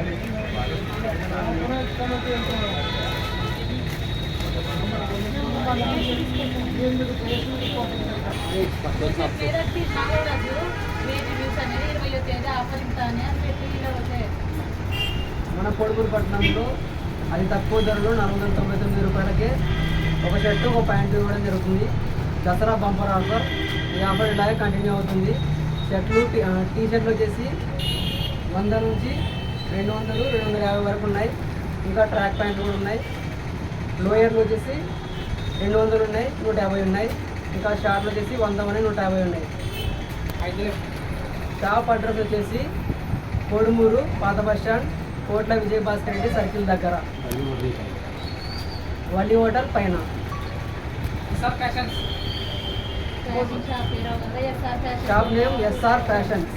మన కొడుకుల పట్టణంలో అది తక్కువ ధరలో నాలుగు వందల తొంభై తొమ్మిది రూపాయలకే ఒక షర్టు ఒక ప్యాంటు ఇవ్వడం జరుగుతుంది. Dasara bumper offer. ఈ ఆఫర్ ఇలాగే కంటిన్యూ అవుతుంది. షర్ట్లు టీ షర్ట్లు వచ్చేసి వంద నుంచి రెండు వందలు రెండు వందల యాభై వరకు ఉన్నాయి. ఇంకా ట్రాక్ ప్యాంట్లు కూడా ఉన్నాయి. లోయర్లు వచ్చేసి రెండు వందలు ఉన్నాయి నూట యాభై ఉన్నాయి. ఇంకా షార్ట్లు వచ్చేసి వంద ఉన్నాయి నూట యాభై ఉన్నాయి షాప్ అడ్రస్ వచ్చేసి కోడుమూరు పాత బస్ స్టాండ్ కోట్ల విజయ్ భాస్కర్ రెడ్డి సర్కిల్ దగ్గర. వల్లి హోటల్ పైన. Shop name SR fashions